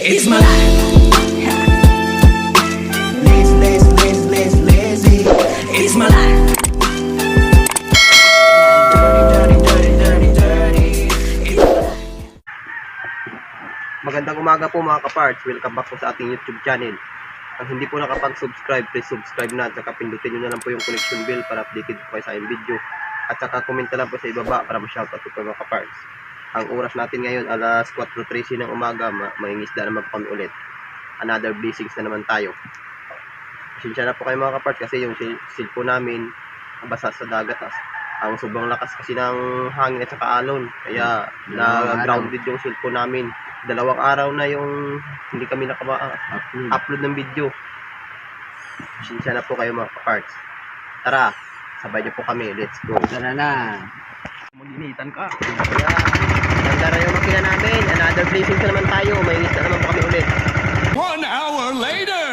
It's my life. Lazy, lazy, lazy, lazy, lazy. It's my life. Dirty, dirty, dirty, dirty. Magandang umaga po mga kaparts. Welcome back po sa ating YouTube channel. Ang hindi po nakapag-subscribe, please subscribe na at saka pindutin nyo na lang po yung connection bell para updated po kayo sa aking video. At saka comment na lang po sa ibaba para ma-shoutout po mga kaparts. Ang oras natin ngayon alas 4.30 ng umaga, ma mangingisda naman po kami ulit. Another blessings na naman tayo. Pasensya na po kayo mga kaparts kasi yung sil- cellphone namin basa sa dagat. As ang sobrang lakas kasi ng hangin at saka alon. Kaya na-grounded yung cellphone namin dalawang araw na yung hindi kami nakama-upload ng video. Pasensya na po kayo mga kaparts. Tara, sabay niyo po kami. Let's go. Tara na. Maginitan ka. Kaya, ganda na yung makina namin. Another blessing na naman tayo. May na naman po kami ulit. One hour later!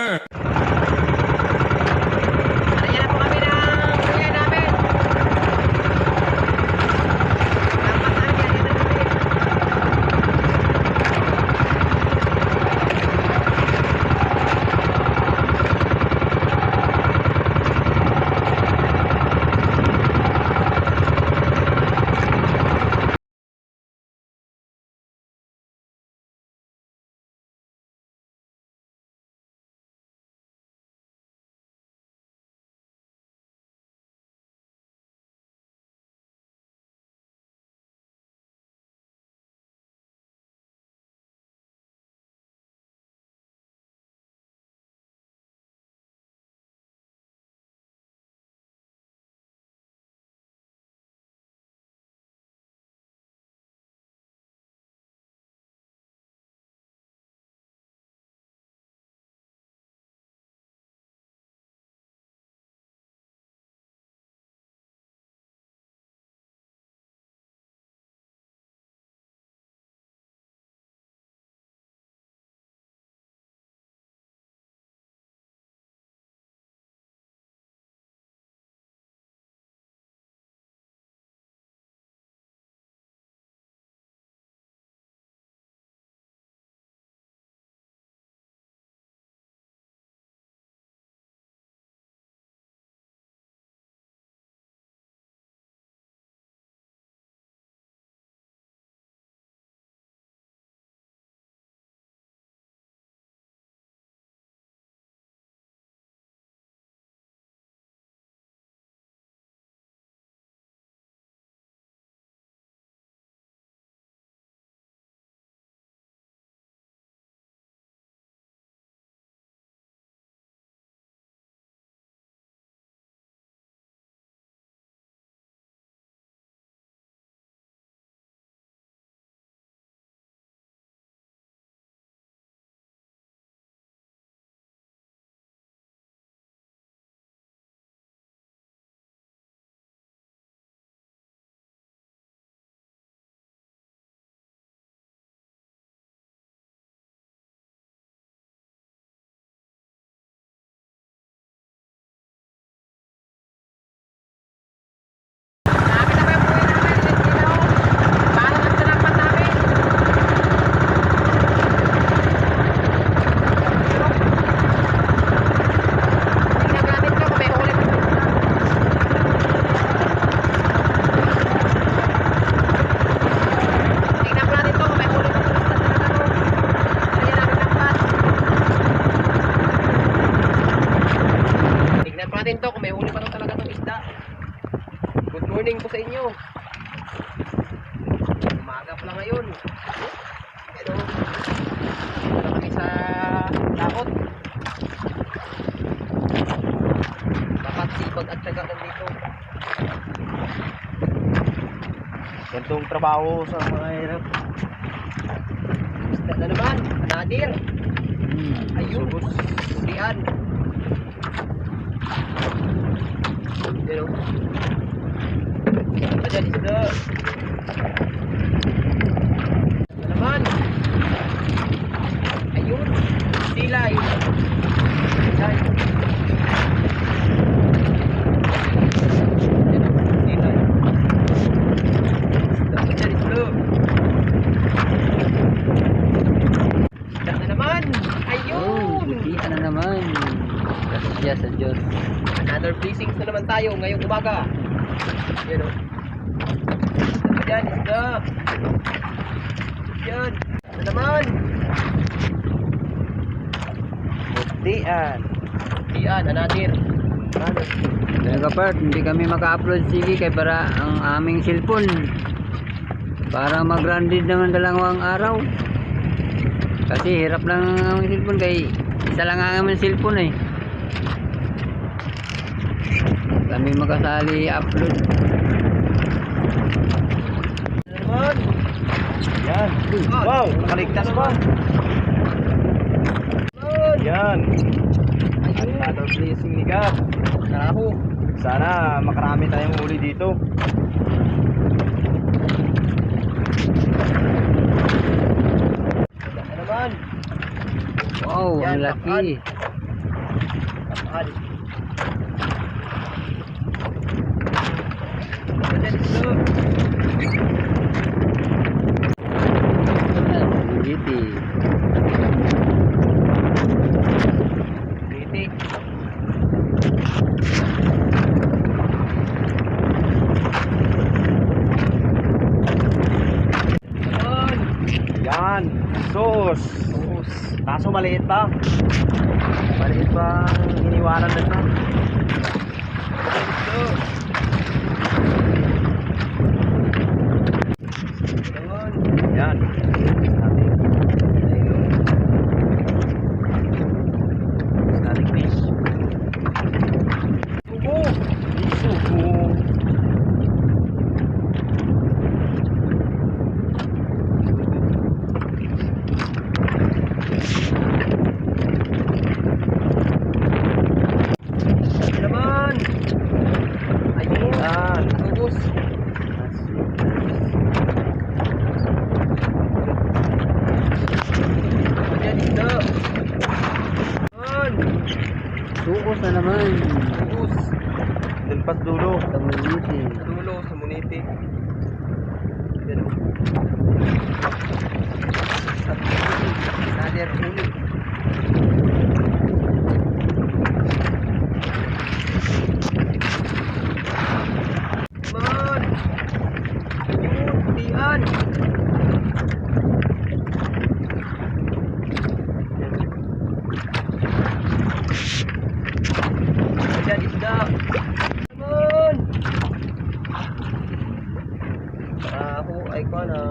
Umaga pa lang ngayon. Pero, wala kami sa lakot. Dapat sipag at syaga nandito. Gantong trabaho sa mga hirap. Isda na naman. Nadir. Ayun. Hulian. Pero, ayan isda. Ito naman. Ayun. Silay. Silay. Silay. Ito, ayan isda. Isda na naman. naman. Kasya sa Diyos. Another blessings na naman umaga. Yan o. Yan, isda. Yan. Ano naman? Buktian. Yan, another. Kaya kapart, hindi kami maka-upload sige kay para ang aming cellphone. Para mag-grounded naman dalawang araw. Kasi hirap lang ang cellphone kay isa lang ang aming cellphone eh. Kami makasali upload. Yan. Wow, nakaligtas pa. Yan. Another blessing ni God. Karaho. Sana makarami tayong huli dito. Ano? Wow, ang laki. Kapal. Yan, isda. Giti. Pretty. Naman. Yan. Sus. Sus. Kaso maliit pa. Maliit pa iniwanan na ito. Naman. Yan. Static fish. Tubo. Isubo. Ano naman. Ayun. Yan. Tubos. Yan, isda. Naman. Sukos na naman. Tubos. Dilpas dulo. Sa Giti. Dulo sa muniti. Yan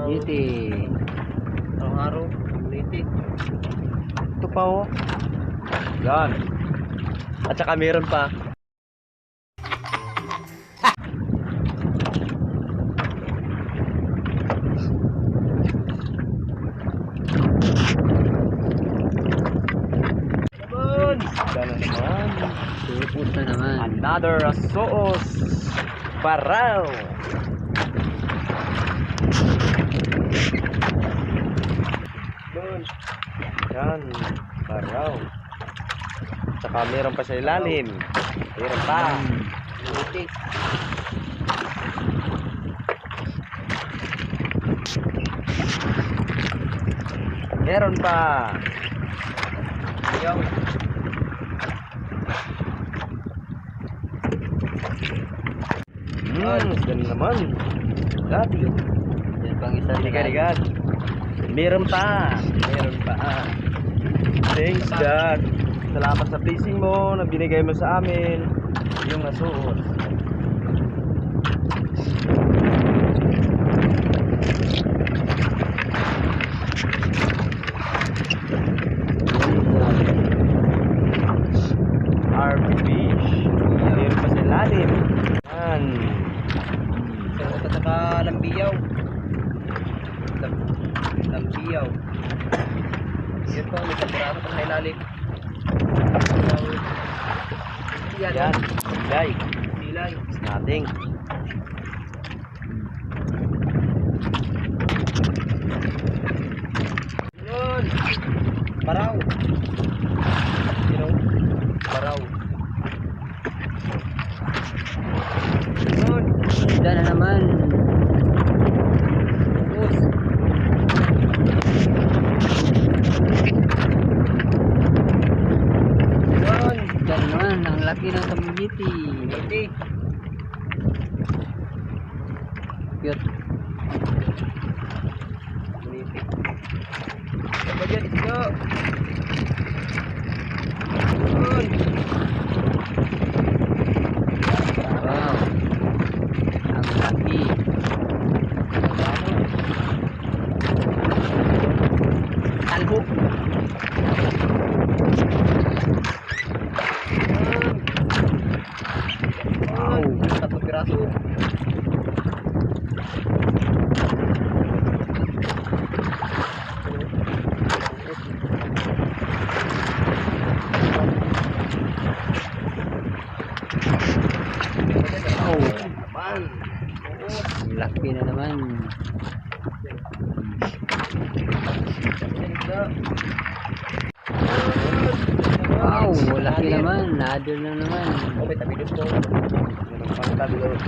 Giti. Araw-araw, muniti. Ito pa oh. Yan. At saka meron pa. Another sauce. Paraw. Doon. Yan. Paraw. Tsaka meron pa sa ilalim. Meron pa. Muniti. Meron pa. Ayaw. Hmm, yan naman. Dati. Yan pang isa. Ligat-ligat. Meron pa. Meron pa. Thanks, God. Salamat sa blessing mo na binigay mo sa amin. Yung nasuot. Army fish. Meron pa sa ilalim. Yan. So, at saka lambiyaw. Lam- Lambiyaw. Yun po, may kapurado pa sa ilalim. Yan. Yan. Gay. Silay. Nating. Yun. Paraw. You know? Paraw. Yun. Isda na naman. Tapos. Laki ng kamigiti. Hindi. Cute. Bulitik. Ano dyan, isda? Yun. Wow. Ang laki. Talbo. Wow. Tatlong piraso. Wow. Aman. Ang laki na naman. Yan, isda. Wow, laki naman. Nadol na naman. Oh, may tabi po. Ang tabi doon.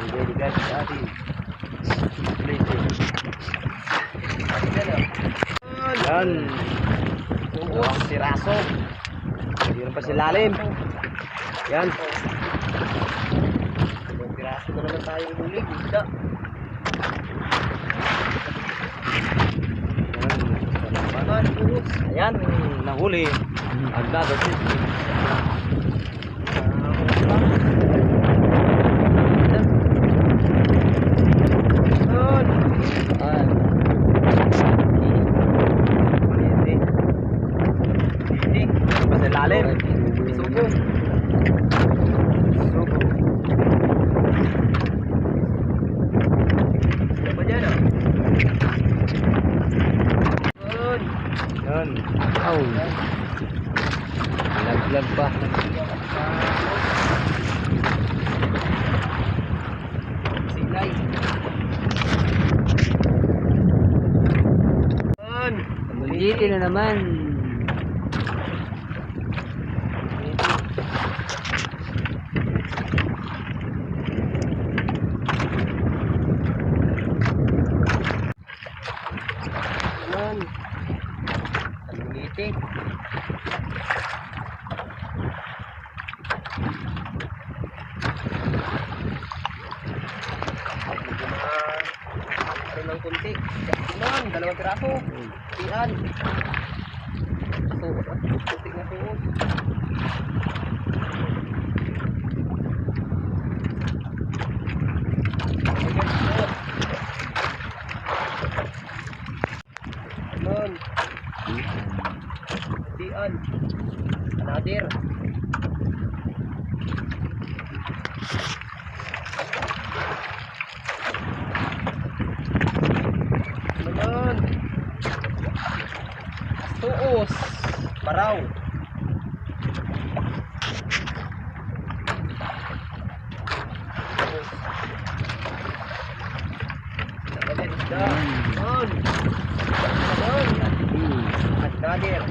Hindi guys, dati. Yan. Dalawang piraso. Meron pa si lalim. Yan. Dalawang piraso na naman tayo ulit. Isda. Ayan, nahuli. Agdado. Yun. Ah, Hindi. Hindi. Meron pa si lalim. Sugo. Sugo. Ano ba dyan ah? Yun. Yan. Wow. Laglag pa. Silay. Kamigiti na naman. Yun. Kalungiti. Medyo ma... Ano ng kunti. Yun, dalawang piraso. Tiyan. Suot. Kunti na suot. Ayan, suot. Yun. Tiyan. Another. Ayun. Tuos. Baraw. Tuos. Nakagad isda. Ayun. Ayun.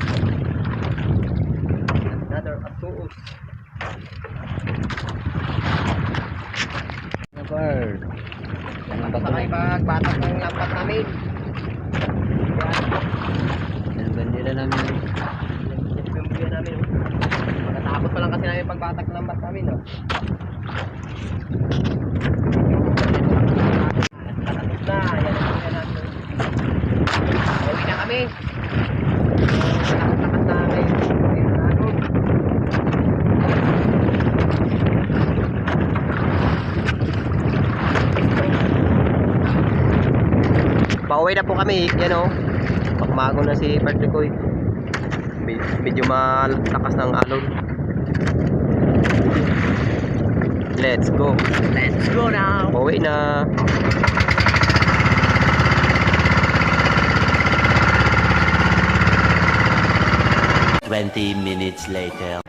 Another. Ng lampat namin. Yan. Yan bandila namin. Bumbuyan namin. oh. Pa lang kasi namin pagbatak ng lampat namin. Oh. Nakatapos na. Yan ang bumbuyan namin. Uwi na kami. Na ano. Pauwi na po kami. Yan o. Pagmago na si Patrick Koy. Med- Medyo malakas ng alon. Let's go. Let's go now. Pauwi na. Twenty minutes later.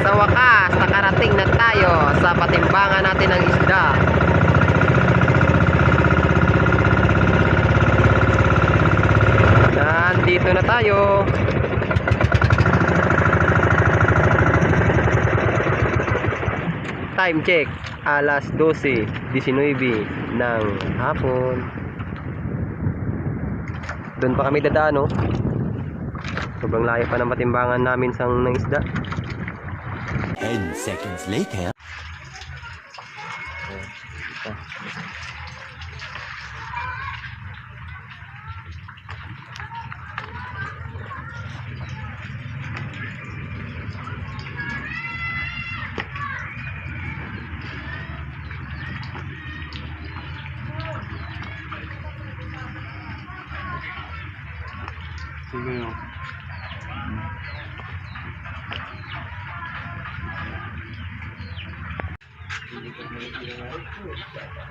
Sa wakas, nakarating na tayo sa patimbangan natin ng isda. Nandito na tayo. Time check, alas 12.19 ng hapon. Doon pa kami dadaan, no? Sobrang layo pa ng patimbangan namin sa ng isda. 10 seconds later.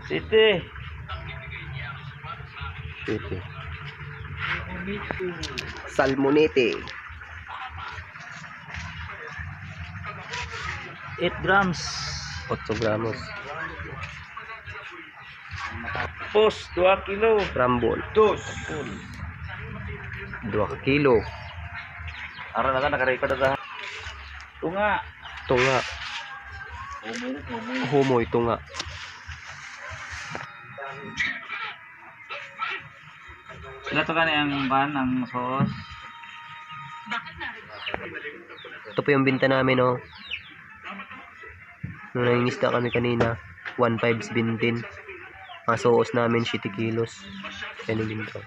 City. Ito. Salmonete. 8 grams. 8 gramos. Post, 2 kilo. Rambol. Dos. 2 kilo. Ara na ka, nakarecord na Tunga. Tunga. Humoy tunga. Sila to ka ang ban, ang sauce. Ito po yung binta namin, oh. Nung nangingisda kami kanina, 1.5 bintin. Ang suos namin, 7 kilos. Yan yung binta.